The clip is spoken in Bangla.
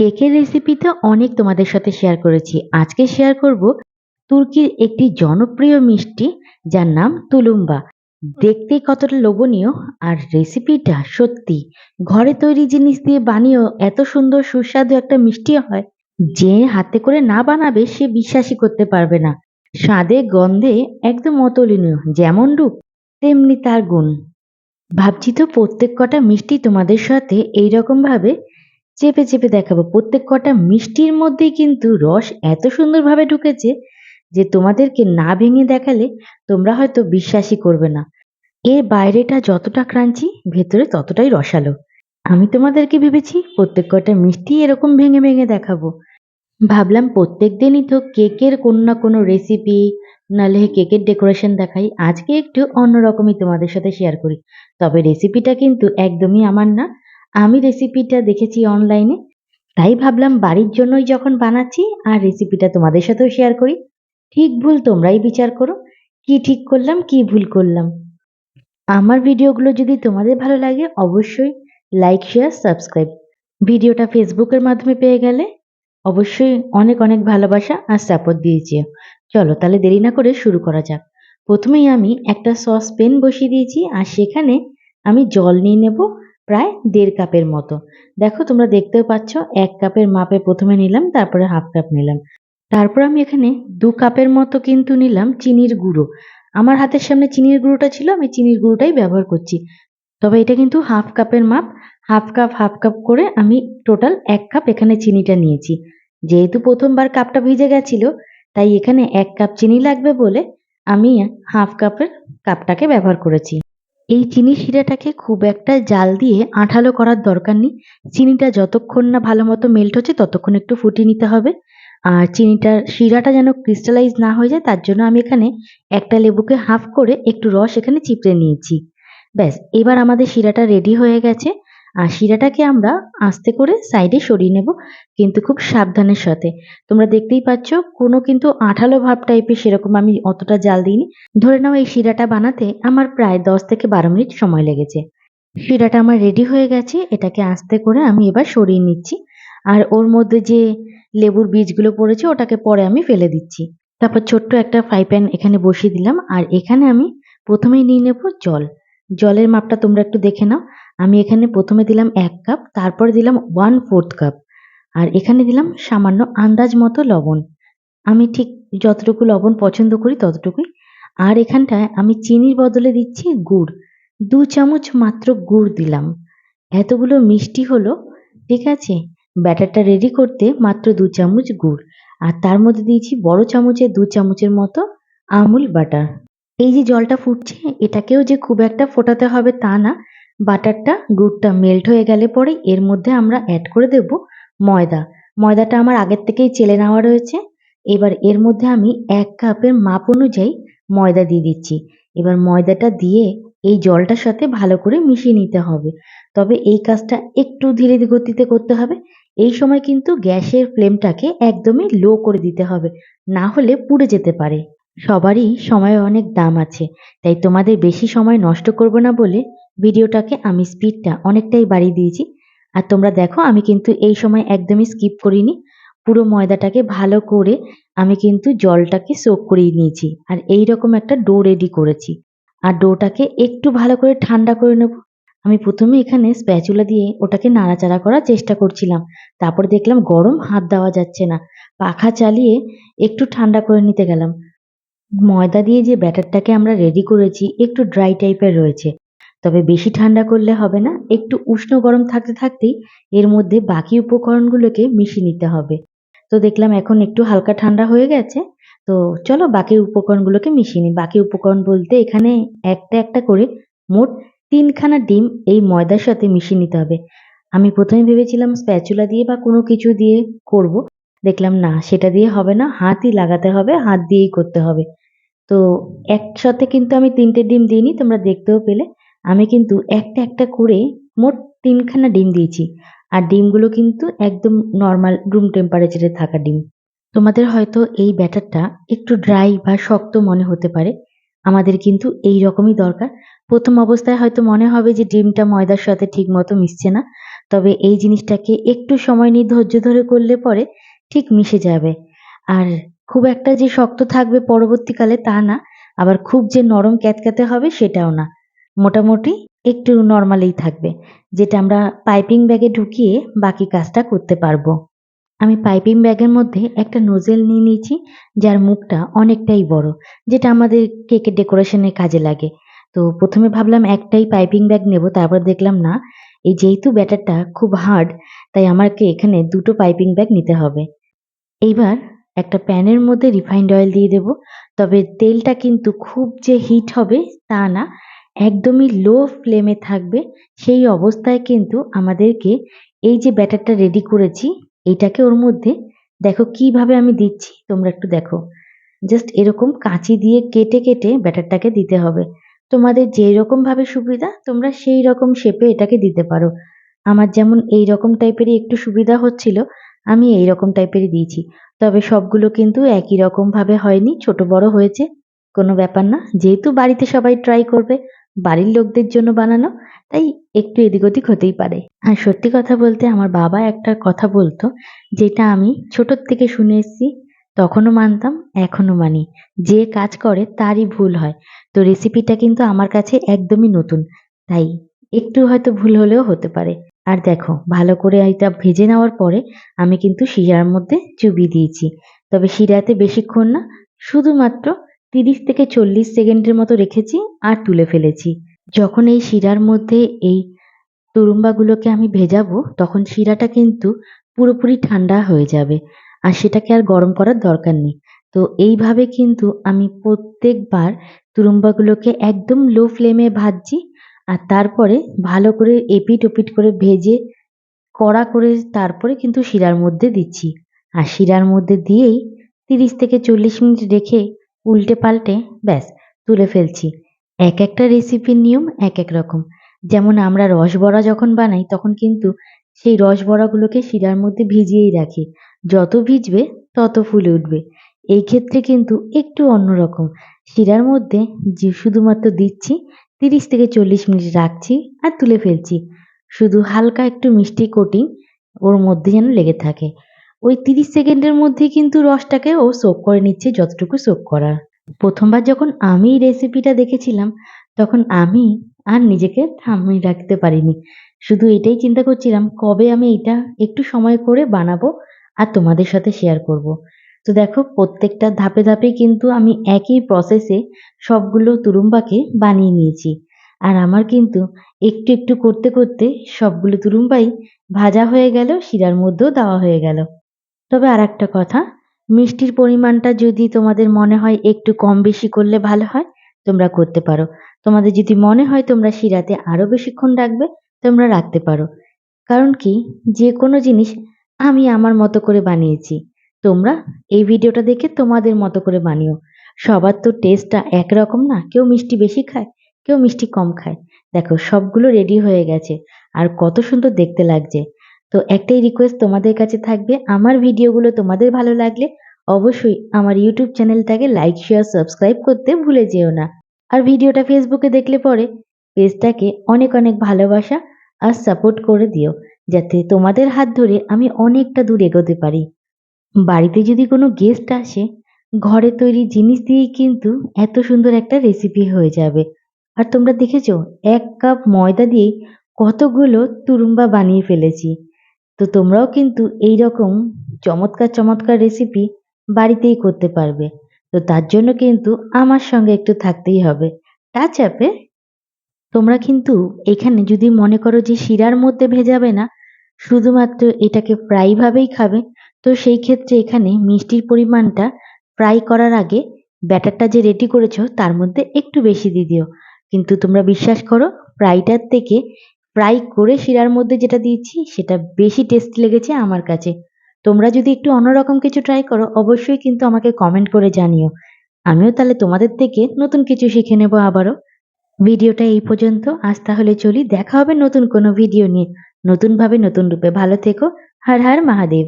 কেকের রেসিপি তো অনেক তোমাদের সাথে শেয়ার করেছি। আজকে শেয়ার করব তুর্কির একটি জনপ্রিয় মিষ্টি, যার নাম তুলুম্বা। দেখতে কতটা লোভনীয়, আর রেসিপিটা সত্যি ঘরে তৈরি জিনিস দিয়ে বানিয়েও এত সুন্দর সুস্বাদু একটা মিষ্টি হয়, যে হাতে করে না বানাবে সে বিশ্বাসই করতে পারবে না। স্বাদে, গন্ধে একদম অতুলনীয়, যেমন রূপ, তেমনি তার গুণ। ভাবছি তো প্রত্যেক কটা মিষ্টি তোমাদের সাথে এইরকম ভাবে চেপে চেপে দেখাবো। প্রত্যেক কটা মিষ্টির মধ্যেই কিন্তু রস এত সুন্দরভাবে ঢুকেছে যে তোমাদেরকে না ভেঙে দেখালে তোমরা হয়তো বিশ্বাসই করবে না। এর বাইরেটা যতটা ক্রাঞ্চি, ভেতরে ততটাই রসালো। আমি তোমাদেরকে ভেবেছি প্রত্যেক কটা মিষ্টি এরকম ভেঙে ভেঙে দেখাবো। ভাবলাম প্রত্যেক দিনই তো কেকের কোনো না কোনো রেসিপি নাহলে কেকের ডেকোরেশন দেখাই। আজকে একটু অন্যরকমই তোমাদের সাথে শেয়ার করি। তবে রেসিপিটা কিন্তু একদমই আমার না। আমি রেসিপিটা দেখেছি অনলাইনে তাই ভাবলাম বাড়ির জন্যই যখন বানাচ্ছি আর রেসিপিটা তোমাদের সাথেও শেয়ার করি। ঠিক ভুল তোমরাই বিচার করো, কি ঠিক করলাম, কি ভুল করলাম। আমার ভিডিওগুলো যদি তোমাদের ভালো লাগে, অবশ্যই লাইক শেয়ার সাবস্ক্রাইব ভিডিওটা ফেসবুকের মাধ্যমে পেয়ে গেলে অবশ্যই অনেক অনেক ভালোবাসা আর সাপোর্ট দিয়েছি চলো তাহলে দেরি না করে শুরু করা যাক। প্রথমেই আমি একটা সস পেন বসিয়ে দিয়েছি আর সেখানে আমি জল নিয়ে নেব প্রায় দেড় কাপের মতো। দেখো, তোমরা দেখতেও পাচ্ছ, এক কাপের মাপে প্রথমে নিলাম, তারপরে হাফ কাপ নিলাম। তারপর আমি এখানে দু কাপের মতো কিন্তু নিলাম চিনির গুঁড়ো। আমার হাতের সামনে চিনির গুঁড়োটা ছিল, আমি চিনির গুঁড়োটাই ব্যবহার করছি। তবে এটা কিন্তু হাফ কাপের মাপ, হাফ কাপ হাফ কাপ করে আমি টোটাল এক কাপ এখানে চিনিটা নিয়েছি। যেহেতু প্রথমবার কাপটা ভিজে গেছিল, তাই এখানে এক কাপ চিনি লাগবে বলে আমি হাফ কাপের কাপটাকে ব্যবহার করেছি। এই চিনি শিরাটাকে খুব একটা জাল দিয়ে আঠালো করার দরকার নেই। চিনিটা যতক্ষণ না ভালো মতো মেল্ট হচ্ছে, ততক্ষণ একটু ফুটিয়ে নিতে হবে। আর চিনিটার শিরাটা যেন ক্রিস্টালাইজ না হয়ে যায়, তার জন্য আমি এখানে একটা লেবুকে হাফ করে একটু রস এখানে চিপড়ে নিয়েছি। ব্যাস, এবার আমাদের শিরাটা রেডি হয়ে গেছে। আর শিরাটাকে আমরা আস্তে করে সাইডে সরিয়ে নেব, কিন্তু খুব সাবধানের সাথে। তোমরা দেখতেই পাচ্ছ, কোনো কিন্তু আঠালো ভাব টাইপের সেরকম আমি অতটা জাল দিইনি। ধরে নাও এই শিরাটা বানাতে আমার প্রায় দশ থেকে বারো মিনিট সময় লেগেছে। শিরাটা আমার রেডি হয়ে গেছে, এটাকে আস্তে করে আমি এবার সরিয়ে নিচ্ছি। আর ওর মধ্যে যে লেবুর বীজগুলো পড়েছে, ওটাকে পরে আমি ফেলে দিচ্ছি। তারপর ছোট্ট একটা ফ্রাই প্যান এখানে বসিয়ে দিলাম, আর এখানে আমি প্রথমেই নিয়ে নেব জল। জলের মাপটা তোমরা একটু দেখে নাও। আমি এখানে প্রথমে দিলাম এক কাপ, তারপরে দিলাম ওয়ান ফোর্থ কাপ আর এখানে দিলাম সামান্য আন্দাজ মতো লবণ। আমি ঠিক যতটুকু লবণ পছন্দ করি ততটুকুই। আর এখানটায় আমি চিনির বদলে দিচ্ছি গুড়। দু চামচ মাত্র গুড় দিলাম। এতগুলো মিষ্টি হলো, ঠিক আছে? ব্যাটারটা রেডি করতে মাত্র দু চামচ গুড়। আর তার মধ্যে দিয়েছি বড় চামচে দু চামচের মতো আমুল বাটার। এই যে জলটা ফুটছে, এটাকেও যে খুব একটা ফোটাতে হবে তা না। বাটারটা, গুড়টা মেল্ট হয়ে গেলে পরে এর মধ্যে আমরা অ্যাড করে দেব ময়দা। ময়দাটা আমার আগের থেকেই চেলে নেওয়া রয়েছে। এবার এর মধ্যে আমি এক কাপের মাপ অনুযায়ী ময়দা দিয়ে দিচ্ছি। এবার ময়দাটা দিয়ে এই জলটার সাথে ভালো করে মিশিয়ে নিতে হবে। তবে এই কাজটা একটু ধীরে গতিতে করতে হবে। এই সময় কিন্তু গ্যাসের ফ্লেমটাকে একদমই লো করে দিতে হবে। না হলে পুড়ে যেতে পারে। সবারই সময়ের অনেক দাম আছে, তাই তোমাদের বেশি সময় নষ্ট করব না বলে ভিডিওটাকে আমি স্পিডটা অনেকটাই বাড়িয়ে দিয়েছি। আর তোমরা দেখো, আমি কিন্তু এই সময় একদমই স্কিপ করিনি। পুরো ময়দাটাকে ভালো করে আমি কিন্তু জলটাকে সোক করিয়ে নিয়েছি। আর এই রকম একটা ডো রেডি করেছি। আর ডোটাকে একটু ভালো করে ঠান্ডা করে নেব। আমি প্রথমে এখানে স্প্যাচুলা দিয়ে ওটাকে নাড়াচাড়া করার চেষ্টা করছিলাম। তারপর দেখলাম গরম হাত দেওয়া যাচ্ছে না। পাখা চালিয়ে একটু ঠান্ডা করে নিতে গেলাম। ময়দা দিয়ে যে ব্যাটারটাকে আমরা রেডি করেছি একটু ড্রাই টাইপের রয়েছে। তবে বেশি ঠান্ডা করলে হবে না, একটু উষ্ণ গরম থাকতে থাকতেই এর মধ্যে বাকি উপকরণগুলোকে মিশিয়ে নিতে হবে। তো দেখলাম এখন একটু হালকা ঠান্ডা হয়ে গেছে, তো চলো বাকি উপকরণগুলোকে মিশিয়ে নিই। বাকি উপকরণ বলতে এখানে একটা একটা করে মোট তিনখানা ডিম এই ময়দার সাথে মিশিয়ে নিতে হবে। আমি প্রথমে ভেবেছিলাম স্প্যাচুলা দিয়ে বা কোনো কিছু দিয়ে করব দেখলাম, না, সেটা দিয়ে হবে না। হাতই লাগাতে হবে, হাত দিয়েই করতে হবে। তো একসাথে কিন্তু আমি তিনটে ডিম দিইনি, তোমরা দেখতেও পেলে। আমি কিন্তু একটা একটা করে মোট তিনখানা ডিম দিয়েছি। আর ডিমগুলো কিন্তু একদম নর্মাল রুম টেম্পারেচারে থাকা ডিম। তোমাদের হয়তো এই ব্যাটারটা একটু ড্রাই বা শক্ত মনে হতে পারে। আমাদের কিন্তু এই রকমই দরকার। প্রথম অবস্থায় হয়তো মনে হবে যে ডিমটা ময়দার সাথে ঠিক মতো মিশছে না। তবে এই জিনিসটাকে একটু সময় নিয়ে ধৈর্য ধরে করলে পরে ঠিক মিশে যাবে। আর খুব একটা যে শক্ত থাকবে পরবর্তীকালে তা না, আবার খুব যে নরম ক্যাতক্যাতে হবে সেটাও না। মোটামুটি একটু নরমালই থাকবে। যেটা আমরা পাইপিং ব্যাগে ঢুকিয়ে বাকি কাজটা করতে পারব। আমি পাইপিং ব্যাগের মধ্যে একটা নোজেল নিয়ে নিয়েছি যার মুখটা অনেকটাই বড়। যেটা আমাদের কেকের ডেকোরেশনের কাজে লাগে। তো প্রথমে ভাবলাম একটাই পাইপিং ব্যাগ নেব। তারপর দেখলাম না, এই যেহেতু ব্যাটারটা খুব হার্ড তাই আমাকে এখানে দুটো পাইপিং ব্যাগ নিতে হবে। এইবার একটা প্যানের মধ্যে রিফাইন্ড অয়েল দিয়ে দেব। তবে তেলটা কিন্তু খুব যে হিট হবে তা না। একদমই লো ফ্লেমে থাকবে। সেই অবস্থায় কিন্তু আমাদেরকে এই যে ব্যাটারটা রেডি করেছি এইটাকে ওর মধ্যে দেখো কীভাবে আমি দিচ্ছি তোমরা একটু দেখো। জাস্ট এরকম কাঁচি দিয়ে কেটে, কেটে ব্যাটারটাকে দিতে হবে। তোমাদের যেরকমভাবে সুবিধা তোমরা সেই রকম শেপে এটাকে দিতে পারো। আমার যেমন এই রকম টাইপেরই একটু সুবিধা হচ্ছিল, আমি এই রকম টাইপেরই দিয়েছি। তবে সবগুলো কিন্তু একই রকমভাবে হয়নি, ছোট বড় হয়েছে। কোনো ব্যাপার না। যেহেতু বাড়িতে সবাই ট্রাই করবে, বাড়ির লোকদের জন্য বানানো, তাই একটু এদিক ওদিক হতেই পারে। আর সত্যি কথা বলতে আমার বাবা একটা কথা বলতো, যেটা আমি ছোটর থেকে শুনে এসেছি। তখনও মানতাম, এখনও মানি। যে কাজ করে তারই ভুল হয়। তো রেসিপিটা কিন্তু আমার কাছে একদমই নতুন। তাই একটু হয়তো ভুল হলেও হতে পারে। আর দেখো ভালো করে এটা ভেজে নেওয়ার পরে আমি কিন্তু শিরার মধ্যে চুবিয়ে দিয়েছি। তবে শিরাতে বেশিক্ষণ না, শুধুমাত্র ৩০ থেকে ৪০ সেকেন্ডের মতো রেখেছি আর তুলে ফেলেছি। যখন এই শিরার মধ্যে এই তুরুম্বাগুলোকে আমি ভেজাবো তখন শিরাটা কিন্তু পুরোপুরি ঠান্ডা হয়ে যাবে। আর সেটাকে আর গরম করার দরকার নেই। তো এইভাবে কিন্তু আমি প্রত্যেকবার তুরুম্বাগুলোকে একদম লো ফ্লেমে ভাজছি। আর তারপরে ভালো করে এপিট ওপিট করে ভেজে কড়া করে তারপরে কিন্তু শিরার মধ্যে দিচ্ছি। আর শিরার মধ্যে দিয়েই ৩০ থেকে ৪০ মিনিট রেখে উল্টে পাল্টে ব্যাস তুলে ফেলছি। এক একটা রেসিপির নিয়ম এক এক রকম। যেমন আমরা রসবড়া যখন বানাই তখন কিন্তু সেই রসবড়াগুলোকে শিরার মধ্যে ভিজিয়েই রাখি। যত ভিজবে তত ফুলে উঠবে। এই ক্ষেত্রে কিন্তু একটু অন্যরকম। শিরার মধ্যে যে শুধুমাত্র দিচ্ছি, ৩০ থেকে ৪০ মিনিট রাখছি আর তুলে ফেলছি। শুধু হালকা একটু মিষ্টি কোটিং ওর মধ্যে যেন লেগে থাকে। ওই ৩০ সেকেন্ডের মধ্যে কিন্তু রসটাকে ও সোক করে নিচ্ছে যতটুকু সোক করার। প্রথমবার যখন আমি রেসিপিটা দেখেছিলাম, তখন আমি আর নিজেকে থামিয়ে রাখতে পারিনি। শুধু এটাই চিন্তা করছিলাম, কবে আমি এটা একটু সময় করে বানাবো আর তোমাদের সাথে শেয়ার করব। তো দেখো প্রত্যেকটা ধাপে, ধাপে কিন্তু আমি একই প্রসেসে সবগুলো তুরুম্বাকে বানিয়ে নিয়েছি। আর আমার কিন্তু একটু, একটু করতে, করতে সবগুলো তুরুম্বাই ভাজা হয়ে গেল, শিরার মধ্যেও দেওয়া হয়ে গেল। তবে আর একটা কথা, মিষ্টির পরিমাণটা যদি তোমাদের মনে হয় একটু কম বেশি করলে ভালো হয়, তোমরা করতে পারো। তোমাদের যদি মনে হয় তোমরা শিরাতে আরও বেশিক্ষণ রাখবে, তোমরা রাখতে পারো। কারণ কি যে কোনো জিনিস আমি আমার মতো করে বানিয়েছি। তোমরা এই ভিডিওটা দেখে তোমাদের মতো করে বানিও। সবার তো টেস্টটা একরকম না। কেউ মিষ্টি বেশি খায়, কেউ মিষ্টি কম খায়। দেখো সবগুলো রেডি হয়ে গেছে। আর কত সুন্দর দেখতে লাগছে। তো একটাই রিকোয়েস্ট তোমাদের কাছে থাকবে, আমার ভিডিওগুলো তোমাদের ভালো লাগলে অবশ্যই আমার ইউটিউব চ্যানেলটাকে লাইক, শেয়ার, সাবস্ক্রাইব করতে ভুলে যেও না। আর ভিডিওটা ফেসবুকে দেখলে পরে পেজটাকে অনেক, অনেক ভালোবাসা আর সাপোর্ট করে দিও। যাতে তোমাদের হাত ধরে আমি অনেকটা দূর এগোতে পারি। বাড়িতে যদি কোনো গেস্ট আসে, ঘরে তৈরি জিনিস দিয়েই কিন্তু এত সুন্দর একটা রেসিপি হয়ে যাবে। আর তোমরা দেখেছ এক কাপ ময়দা দিয়েই কতগুলো তুরুম্বা বানিয়ে ফেলেছি। তো তোমরাও কিন্তু এই রকম চমৎকার, চমৎকার রেসিপি বাড়িতেই করতে পারবে। তো তার জন্য কিন্তু আমার সঙ্গে একটু থাকতেই হবে। টাচ অ্যাপে তোমরা কিন্তু এখানে যদি মনে করো যে শিরার মধ্যে ভেজাবে না, শুধুমাত্র এটাকে ফ্রাই ভাবেই খাবে, তো সেই ক্ষেত্রে এখানে মিষ্টির পরিমাণটা ফ্রাই করার আগে ব্যাটারটা যে রেডি করেছ তার মধ্যে একটু বেশি দিয়ে দিও। কিন্তু তোমরা বিশ্বাস করো ফ্রাইটার থেকে ফ্রাই করে শিরার মধ্যে যেটা দিয়েছি সেটা বেশি টেস্ট লেগেছে আমার কাছে। তোমরা যদি একটু অন্যরকম কিছু ট্রাই করো, অবশ্যই কিন্তু আমাকে কমেন্ট করে জানিও। আমিও তাহলে তোমাদের থেকে নতুন কিছু শিখে নেব আবারও। ভিডিওটা এই পর্যন্ত। আজ তাহলে চলি। দেখা হবে নতুন কোনো ভিডিও নিয়ে। নতুনভাবে, নতুন রূপে। ভালো থেকো। হর হর মহাদেব।